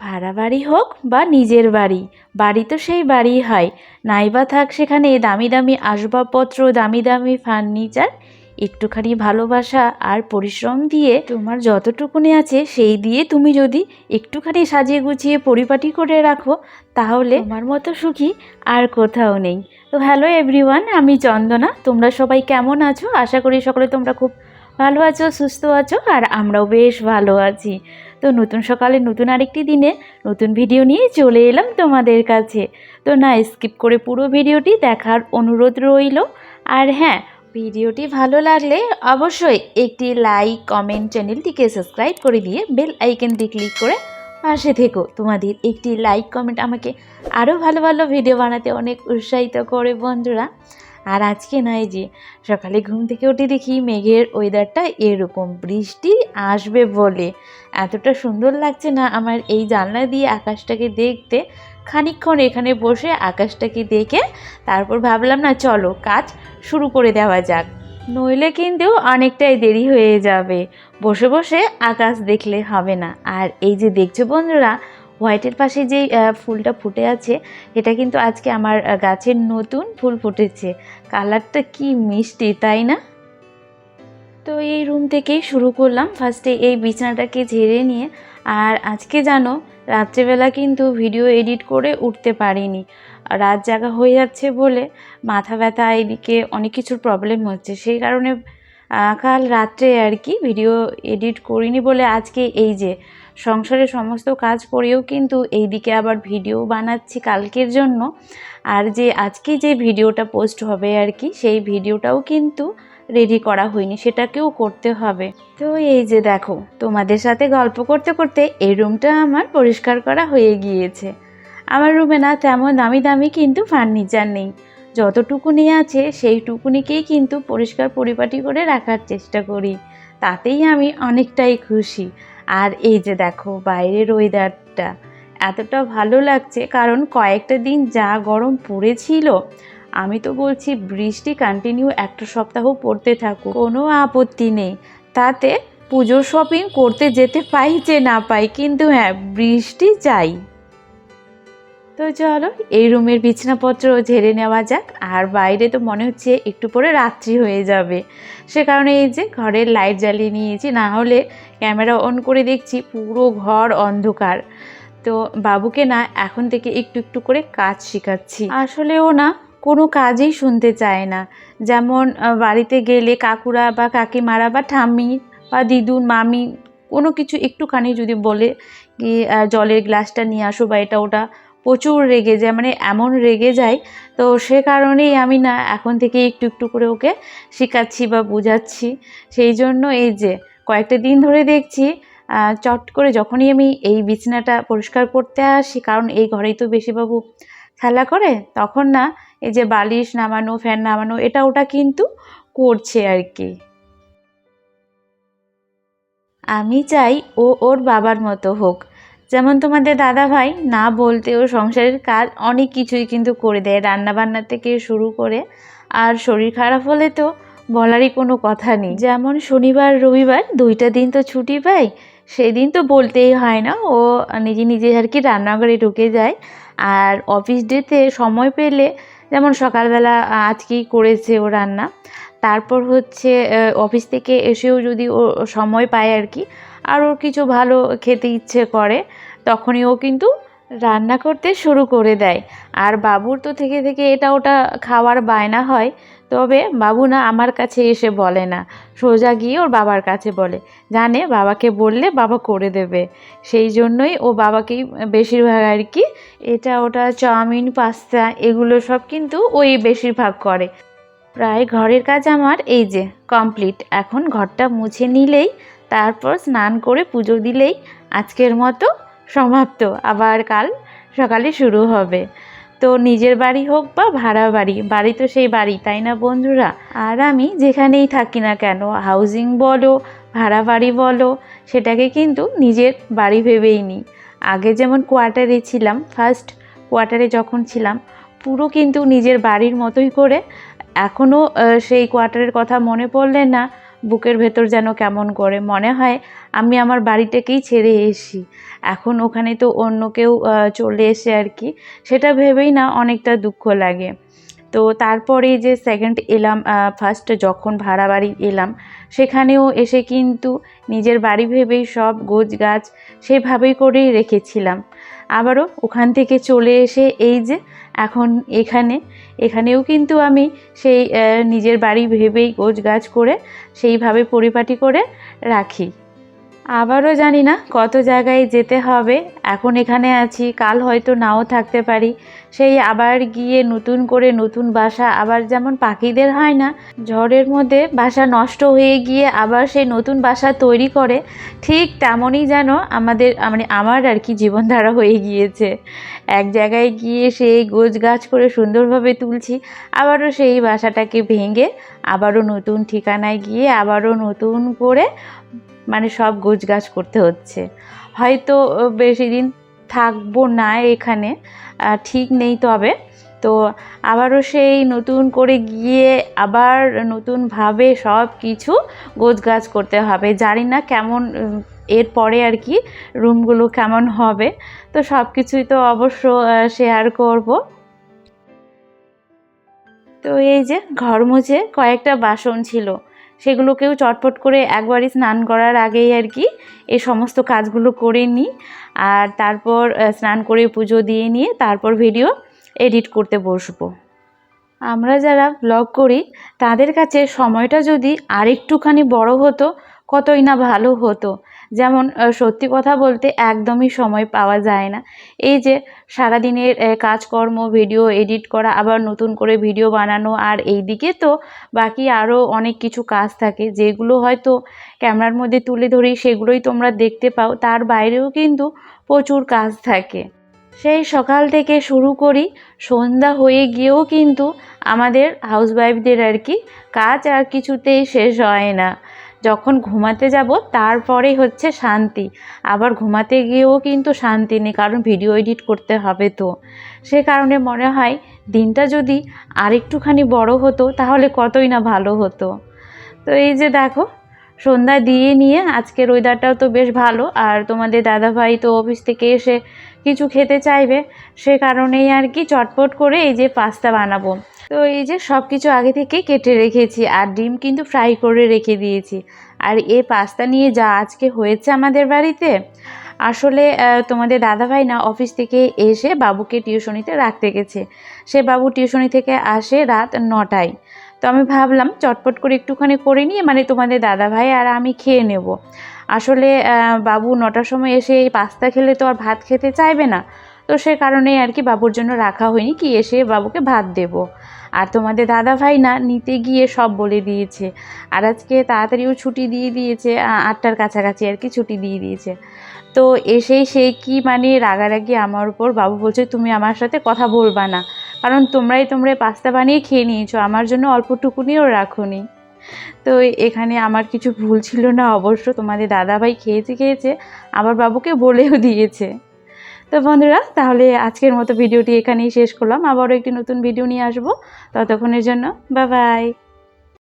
ভাড়া বাড়ি হোক বা নিজের বাড়ি বাড়ি তো সেই বাড়ি হয়। নাইবা থাক সেখানে দামি দামি আসবাবপত্র, দামি দামি ফার্নিচার, একটুখানি ভালোবাসা আর পরিশ্রম দিয়ে তোমার যতটুকুনি আছে সেই দিয়ে তুমি যদি একটুখানি সাজিয়ে গুছিয়ে পরিপাটি করে রাখো, তাহলে তোমার মতো সুখী আর কোথাও নেই। তো হ্যালো এভরিওয়ান, আমি চন্দনা। তোমরা সবাই কেমন আছো? আশা করি সকলে তোমরা খুব ভালো আছো, সুস্থ আছো, আর আমরাও বেশ ভালো আছি। তো নতুন সকালে নতুন আরেকটি দিনে নতুন ভিডিও নিয়ে চলে এলাম তোমাদের কাছে। তো না স্কিপ করে পুরো ভিডিওটি দেখার অনুরোধ রইল। আর হ্যাঁ ভিডিওটি ভালো লাগলে অবশ্যই একটি লাইক কমেন্ট চ্যানেলটিকে সাবস্ক্রাইব করে দিয়ে বেল আইকনটি ক্লিক করে পাশে থেকো। তোমাদের একটি লাইক কমেন্ট আমাকে আরও ভালো ভালো ভিডিও বানাতে অনেক উৎসাহিত করে বন্ধুরা। আর আজকে নয় যে, সকালে ঘুম থেকে উঠে দেখি মেঘের ওয়েদারটা এরকম, বৃষ্টি আসবে বলে। এতটা সুন্দর লাগছে না আমার এই জানলা দিয়ে আকাশটাকে দেখতে। খানিকক্ষণ এখানে বসে আকাশটাকে দেখে তারপর ভাবলাম, না, চলো, কাজ শুরু করে দেওয়া যাক। নইলে কিন্তু অনেকটাই দেরি হয়ে যাবে। বসে বসে আকাশ দেখলে হবে না। আর এই যে দেখছ বন্ধুরা হোয়াইটের পাশে যে ফুলটা ফুটে আছে, এটা কিন্তু আজকে আমার গাছের নতুন ফুল ফুটেছে। কালারটা কি মিষ্টি, তাই না? তো এই রুম থেকেই শুরু করলাম। ফার্স্টে এই বিছানাটাকে ঝেড়ে নিয়ে, আর আজকে জানো, রাত্রেবেলা কিন্তু ভিডিও এডিট করে উঠতে পারিনি। রাত জাগা হয়ে যাচ্ছে বলে মাথা ব্যথা, এদিকে অনেক কিছুর প্রবলেম হচ্ছে। সেই কারণে কাল রাত্রে আর কি ভিডিও এডিট করিনি বলে আজকে এই যে সংসারের সমস্ত কাজ করেও কিন্তু এইদিকে আবার ভিডিও বানাচ্ছি কালকের জন্য। আর যে আজকে যে ভিডিওটা পোস্ট হবে আর কি, সেই ভিডিওটাও কিন্তু রেডি করা হয়নি, সেটাকেও করতে হবে। তো এই যে দেখো, তোমাদের সাথে গল্প করতে করতে এই রুমটা আমার পরিষ্কার করা হয়ে গিয়েছে। আমার রুমে না তেমন দামি দামি কিন্তু ফার্নিচার নেই। যতটুকুনি আছে সেইটুকুনিকেই কিন্তু পরিষ্কার পরিপাটি করে রাখার চেষ্টা করি। তাতেই আমি অনেকটাই খুশি। আর এই যে দেখো বাইরের ওয়েদারটা এতটা ভালো লাগছে, কারণ কয়েকটা দিন যা গরম পড়েছিল, আমি তো বলছি বৃষ্টি কন্টিনিউ একটা সপ্তাহ পড়তে থাকুক, কোনো আপত্তি নেই। তাতে পুজোর শপিং করতে যেতে পাই যে না পাই, কিন্তু হ্যাঁ বৃষ্টি চাই। তো চলো, এই রুমের বিছনাপত্র ঝেড়ে নেওয়া যাক। আর বাইরে তো মনে হচ্ছে একটু পরে রাত্রি হয়ে যাবে। সে কারণে এই যে ঘরের লাইট জ্বালিয়ে নিয়েছি, না হলে ক্যামেরা অন করে দেখছি পুরো ঘর অন্ধকার। তো বাবুকে না, এখন থেকে একটু একটু করে কাজ শেখাচ্ছি। আসলেও না, কোনো কাজই শুনতে চায় না। যেমন বাড়িতে গেলে কাকুরা বা কাকিমারা বা ঠাম্মি বা দিদুন, মামি, কোনো কিছু একটুখানি যদি বলে কি জলের গ্লাসটা নিয়ে আসো বা এটা ওটা প্রচুর রেগে যায় মানে এমন রেগে যায়, তো সে কারণেই আমি না এখন থেকে একটু একটু করে ওকে শেখাচ্ছি বা বোঝাচ্ছি। সেই জন্য এই যে কয়েকটা দিন ধরে দেখছি চট করে যখনই আমি এই বিছানাটা পরিষ্কার করতে আসি, কারণ এই ঘরেই তো বেশিবাবু খেলা করে, তখন না এই যে বালিশ নামানো, ফ্যান নামানো, এটা ওটা কিন্তু করছে আর কি আমি চাই ও ওর বাবার মতো হোক। যেমন তোমাদের দাদা ভাই না বলতেও সংসারের কাজ অনেক কিছুই কিন্তু করে দেয়, রান্নাবান্না থেকে শুরু করে। আর শরীর খারাপ হলে তো বলারই কোনো কথা নেই। যেমন শনিবার, রবিবার দুইটা দিন তো ছুটি পাই সেই দিন তো বলতেই হয় না, ও নিজে নিজে আর কি রান্নাঘরে ঢুকে যায়। আর অফিস ডেতে সময় পেলে যেমন সকালবেলা আজকেই করেছে ও রান্না, তারপর হচ্ছে অফিস থেকে এসেও যদি ও সময় পায় আর কি আর ওর কিছু ভালো খেতে ইচ্ছে করে, তখনই ও কিন্তু রান্না করতে শুরু করে দেয়। আর বাবুর তো থেকে থেকে এটা ওটা খাওয়ার বায়না হয়, তবে বাবু না আমার কাছে এসে বলে না। সোজা গিয়ে ওর বাবার কাছে বলে। জানে বাবাকে বললে বাবা করে দেবে। সেই জন্যই ও বাবাকেই বেশিরভাগ আর কি এটা ওটা চাউমিন, পাস্তা এগুলো সব কিন্তু ওই বেশিরভাগ করে। প্রায় ঘরের কাজ আমার এই যে কমপ্লিট এখন ঘরটা মুছে নিলেই তারপর স্নান করে পুজো দিলেই আজকের মতো সমাপ্ত। আবার কাল সকালে শুরু হবে। তো নিজের বাড়ি হোক বা ভাড়া বাড়ি বাড়ি তো সেই বাড়ি, তাই না বন্ধুরা? আর আমি যেখানেই থাকি না কেন হাউজিং বলো, ভাড়া বাড়ি বলো, সেটাকে কিন্তু নিজের বাড়ি ভেবেই নিই। আগে যেমন কোয়ার্টারে ছিলাম ফার্স্ট কোয়ার্টারে যখন ছিলাম, পুরো কিন্তু নিজের বাড়ির মতোই করে এখনও সেই কোয়ার্টারের কথা মনে পড়লে না বুকের ভেতর যেন কেমন করে মনে হয়, আমি আমার বাড়িটাকেই ছেড়ে এসি এখন ওখানে তো অন্য কেউ চলে এসে আর কি, সেটা ভেবেই না অনেকটা দুঃখ লাগে। তো তারপরে যে সেকেন্ড এলাম ফার্স্ট যখন ভাড়া বাড়ি এলাম, সেখানেও এসে কিন্তু নিজের বাড়ি ভেবেই সব গোছ গাছ সেভাবেই করেই রেখেছিলাম। আবারও ওখান থেকে চলে এসে এই যে এখন এখানে, এখানেও কিন্তু আমি সেই নিজের বাড়ি ভেবেই গোছ গাছ করে সেইভাবে পরিপাটি করে রাখি। আবারও জানি না কত জায়গায় যেতে হবে। এখন এখানে আছি, কাল হয়তো নাও থাকতে পারি। সেই আবার গিয়ে নতুন করে নতুন বাসা, আবার যেমন পাখিদের হয় না, ঝড়ের মধ্যে বাসা নষ্ট হয়ে গিয়ে আবার সেই নতুন বাসা তৈরি করে, ঠিক তেমনই যেন আমাদের মানে আমার আর কি জীবনধারা হয়ে গিয়েছে। এক জায়গায় গিয়ে সেই গোছ গাছ করে সুন্দরভাবে তুলছি, আবারও সেই বাসাটাকে ভেঙে, আবারও নতুন ঠিকানায় গিয়ে, আবারও নতুন করে মানে সব গোছ গাছ করতে হচ্ছে। হয়তো বেশি দিন থাকব না এখানে ঠিক নেই তবে। তো আবারও সেই নতুন করে গিয়ে আবার নতুনভাবে সব কিছু গোছ গাছ করতে হবে। জানি না কেমন উম, এরপরে আর কি রুমগুলো কেমন হবে। তো সব কিছুই তো অবশ্য শেয়ার করব। তো এই যে ঘর মুছে কয়েকটা বাসন ছিল। সেগুলোকেও চটপট করে একবারই স্নান করার আগেই আর কি এই সমস্ত কাজগুলো করে নিই। আর তারপর স্নান করে পুজো দিয়ে নিয়ে তারপর ভিডিও এডিট করতে বসবো। আমরা যারা ব্লগ করি, তাদের কাছে সময়টা যদি আরেকটুখানি বড় হতো, কতই না ভালো হতো। যেমন সত্যি কথা বলতে একদমই সময় পাওয়া যায় না। এই যে সারাদিনের কাজকর্ম, ভিডিও এডিট করা, আবার নতুন করে ভিডিও বানানো আর এই দিকে তো বাকি আরও অনেক কিছু কাজ থাকে, যেগুলো হয়তো ক্যামেরার মধ্যে তুলে ধরি সেগুলোই তোমরা দেখতে পাও, তার বাইরেও কিন্তু প্রচুর কাজ থাকে। সেই সকাল থেকে শুরু করি, সন্ধ্যা হয়ে গিয়েও কিন্তু আমাদের হাউসওয়াইফদের আর কি কাজ আর কিছুতেই শেষ হয় না। যখন ঘুমাতে যাব তারপরেই হচ্ছে শান্তি। আবার ঘুমাতে গিয়েও কিন্তু শান্তি নেই, কারণ ভিডিও এডিট করতে হবে তো। সে কারণে মনে হয়, দিনটা যদি আরেকটুখানি বড় হতো, তাহলে কতই না ভালো হতো। তো এই যে দেখো, সন্ধ্যা দিয়ে নিয়ে আজকের ওয়েদারটাও তো বেশ ভালো, আর তোমাদের দাদাভাই তো অফিস থেকে এসে কিছু খেতে চাইবে, সে কারণেই আর কি চটপট করে এই যে পাস্তা বানাবো। তো এই যে সব কিছু আগে থেকে কেটে রেখেছি আর ডিম কিন্তু ফ্রাই করে রেখে দিয়েছি। আর এই পাস্তা নিয়ে যা আজকে হয়েছে আমাদের বাড়িতে, আসলে তোমাদের দাদাভাই না অফিস থেকে এসে বাবুকে টিউশনিতে রাখতে গেছে। সে বাবু টিউশনি থেকে আসে রাত নটায়। তো আমি ভাবলাম চটপট করে একটুখানি করে নিয়ে মানে তোমাদের দাদাভাই আর আমি খেয়ে নেব। আসলে বাবু নটার সময় এসে এই পাস্তা খেলে তো আর ভাত খেতে চাইবে না। তো সে কারণে আর কি বাবুর জন্য রাখা হয়নি কি এসে বাবুকে ভাত দেব। আর তোমাদের দাদা ভাই না নিতে গিয়ে সব বলে দিয়েছে। আর আজকে তাড়াতাড়িও ছুটি দিয়ে দিয়েছে আটটার কাছাকাছি আর কি ছুটি দিয়ে দিয়েছে। তো এসেই সে কি মানে রাগারাগি আমার উপর বাবু বলছে, তুমি আমার সাথে কথা বলবা না। কারণ তোমরাই তোমরা পাস্তা বানিয়ে খেয়ে নিয়েছো, আমার জন্য অল্পটুকুনিও রাখোনি। তো এখানে আমার কিছু ভুল ছিল না, অবশ্য তোমাদের দাদাভাই খেয়েছে খেয়েছে আমার বাবুকে বলেও দিয়েছে। তো বন্ধুরা, তাহলে আজকের মতো ভিডিওটি এখানেই শেষ করলাম। আবারও একটি নতুন ভিডিও নিয়ে আসব। ততক্ষণের জন্য বা বাই